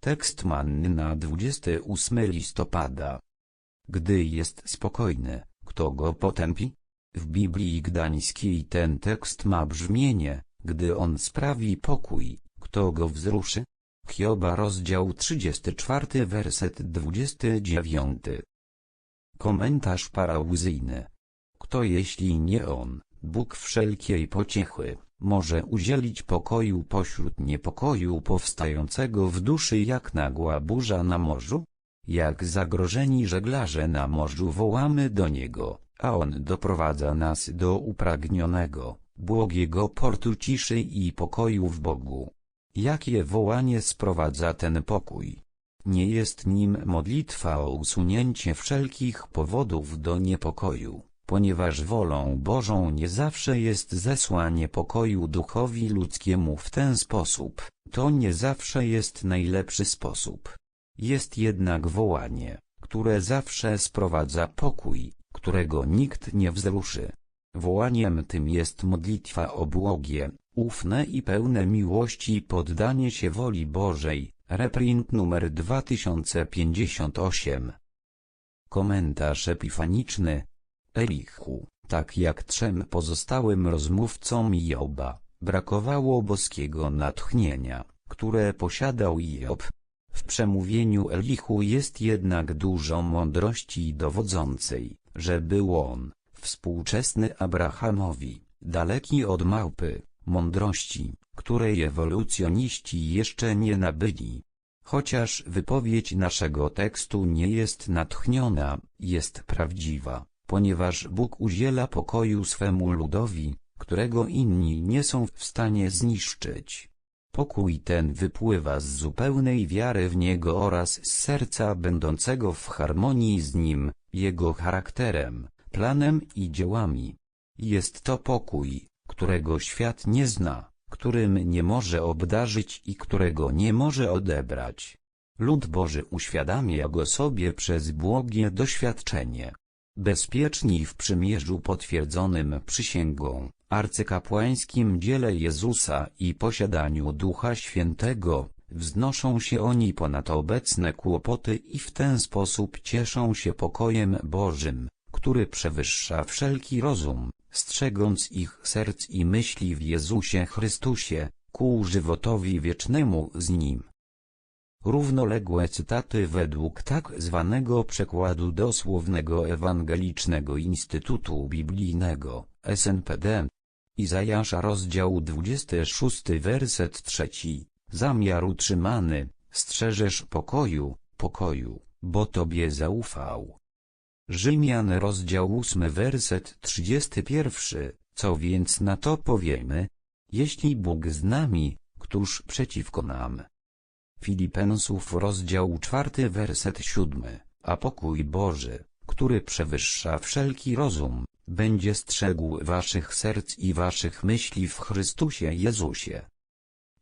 Tekst manny na 28 listopada. Gdy jest spokojny, kto go potępi? W Biblii Gdańskiej ten tekst ma brzmienie, gdy on sprawi pokój, kto go wzruszy? Hioba rozdział 34 werset 29 Komentarz parauzyjny Kto jeśli nie on, Bóg wszelkiej pociechy, może udzielić pokoju pośród niepokoju powstającego w duszy jak nagła burza na morzu? Jak zagrożeni żeglarze na morzu wołamy do Niego, a On doprowadza nas do upragnionego, błogiego portu ciszy i pokoju w Bogu. Jakie wołanie sprowadza ten pokój? Nie jest nim modlitwa o usunięcie wszelkich powodów do niepokoju, ponieważ wolą Bożą nie zawsze jest zesłanie pokoju duchowi ludzkiemu w ten sposób, to nie zawsze jest najlepszy sposób. Jest jednak wołanie, które zawsze sprowadza pokój, którego nikt nie wzruszy. Wołaniem tym jest modlitwa o błogie, ufne i pełne miłości poddanie się woli Bożej, reprint numer 2058. Komentarz epifaniczny Elichu, tak jak trzem pozostałym rozmówcom Joba, brakowało boskiego natchnienia, które posiadał Job. W przemówieniu Elichu jest jednak dużo mądrości dowodzącej, że był on, współczesny Abrahamowi, daleki od małpy, mądrości, której ewolucjoniści jeszcze nie nabyli. Chociaż wypowiedź naszego tekstu nie jest natchniona, jest prawdziwa, ponieważ Bóg udziela pokoju swemu ludowi, którego inni nie są w stanie zniszczyć. Pokój ten wypływa z zupełnej wiary w Niego oraz z serca będącego w harmonii z Nim, Jego charakterem, planem i dziełami. Jest to pokój, którego świat nie zna, którym nie może obdarzyć i którego nie może odebrać. Lud Boży uświadamia go sobie przez błogie doświadczenie. Bezpieczni w przymierzu potwierdzonym przysięgą, arcykapłańskim dziele Jezusa i posiadaniu Ducha Świętego, wznoszą się oni ponad obecne kłopoty i w ten sposób cieszą się pokojem Bożym, który przewyższa wszelki rozum, strzegąc ich serc i myśli w Jezusie Chrystusie, ku żywotowi wiecznemu z Nim. Równoległe cytaty według tak zwanego przekładu dosłownego Ewangelicznego Instytutu Biblijnego, SNPD. Izajasza rozdział 26 werset 3. Zamiar utrzymany, strzeżesz pokoju, pokoju, bo Tobie zaufał. Rzymian rozdział 8 werset 31, co więc na to powiemy? Jeśli Bóg z nami, któż przeciwko nam? Filipensów rozdział 4 werset 7, a pokój Boży, który przewyższa wszelki rozum, będzie strzegł waszych serc i waszych myśli w Chrystusie Jezusie.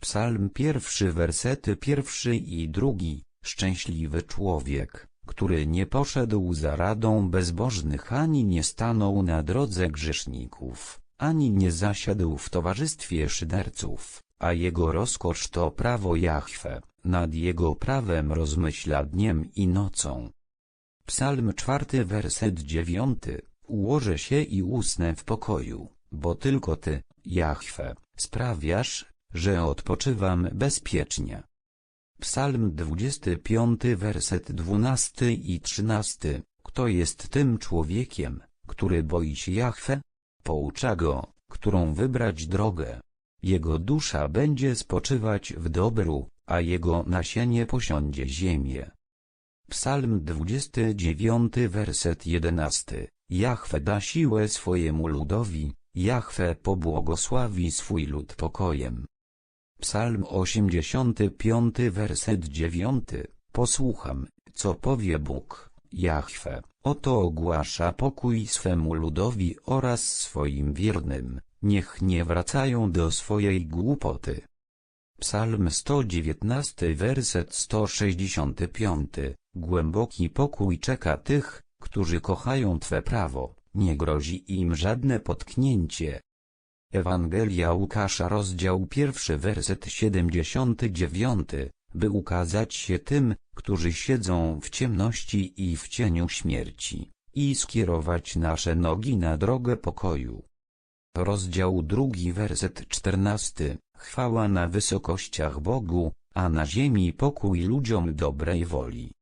Psalm pierwszy wersety pierwszy i drugi, szczęśliwy człowiek, który nie poszedł za radą bezbożnych ani nie stanął na drodze grzeszników, ani nie zasiadł w towarzystwie szyderców, a jego rozkosz to prawo Jahwe, nad jego prawem rozmyśla dniem i nocą. Psalm czwarty werset dziewiąty, ułożę się i usnę w pokoju, bo tylko Ty, Jahwe, sprawiasz, że odpoczywam bezpiecznie. Psalm 25 werset 12 i 13 Kto jest tym człowiekiem, który boi się Jahwe? Poucza go, którą wybrać drogę. Jego dusza będzie spoczywać w dobru, a jego nasienie posiądzie ziemię. Psalm 29 werset 11 Jahwe da siłę swojemu ludowi, Jahwe pobłogosławi swój lud pokojem. Psalm 85 werset 9 Posłucham, co powie Bóg, Jahwe, oto ogłasza pokój swemu ludowi oraz swoim wiernym, niech nie wracają do swojej głupoty. Psalm 119 werset 165 Głęboki pokój czeka tych, którzy kochają Twe prawo, nie grozi im żadne potknięcie. Ewangelia Łukasza rozdział pierwszy werset 79 by ukazać się tym, którzy siedzą w ciemności i w cieniu śmierci, i skierować nasze nogi na drogę pokoju. Rozdział drugi werset czternasty. Chwała na wysokościach Bogu, a na ziemi pokój ludziom dobrej woli.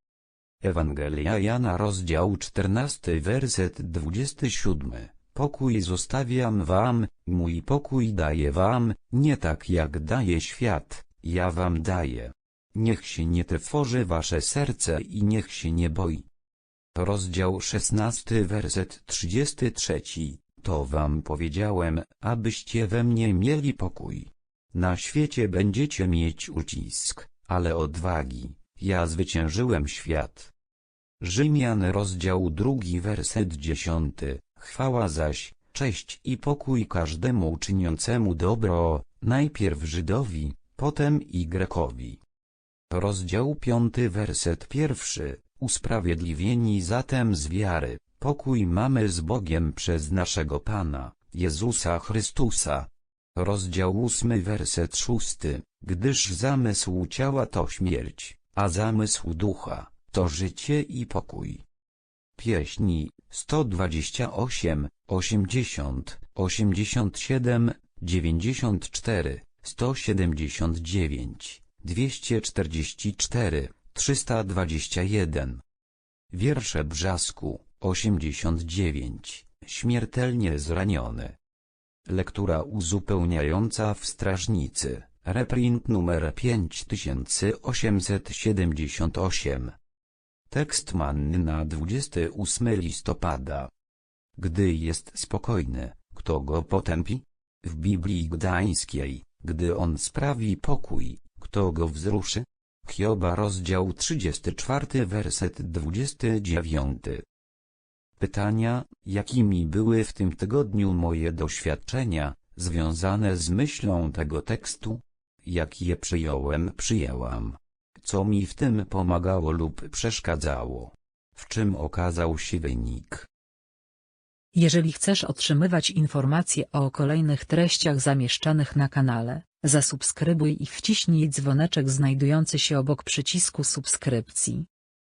Ewangelia Jana rozdział 14 werset 27 Pokój zostawiam wam, mój pokój daję wam, nie tak jak daje świat, ja wam daję. Niech się nie trwoży wasze serce i niech się nie boi. Rozdział 16 werset 33 To wam powiedziałem, abyście we mnie mieli pokój. Na świecie będziecie mieć ucisk, ale odwagi, ja zwyciężyłem świat. Rzymian rozdział drugi werset dziesiąty, chwała zaś, cześć i pokój każdemu czyniącemu dobro, najpierw Żydowi, potem i Grekowi. Rozdział piąty werset pierwszy, usprawiedliwieni zatem z wiary, pokój mamy z Bogiem przez naszego Pana, Jezusa Chrystusa. Rozdział ósmy werset szósty, gdyż zamysł ciała to śmierć, a zamysł ducha, to życie i pokój. Pieśni 128, 80, 87, 94, 179, 244, 321. Wiersze Brzasku 89, śmiertelnie zraniony. Lektura uzupełniająca w Strażnicy, reprint numer 5878. Tekst manny na 28 listopada. Gdy jest spokojny, kto go potępi? W Biblii Gdańskiej, gdy on sprawi pokój, kto go wzruszy? Hioba rozdział 34 werset 29. Pytania, jakimi były w tym tygodniu moje doświadczenia, związane z myślą tego tekstu? Jak je przyjąłem przyjęłam? Co mi w tym pomagało lub przeszkadzało? W czym okazał się wynik? Jeżeli chcesz otrzymywać informacje o kolejnych treściach zamieszczanych na kanale, zasubskrybuj i wciśnij dzwoneczek znajdujący się obok przycisku subskrypcji.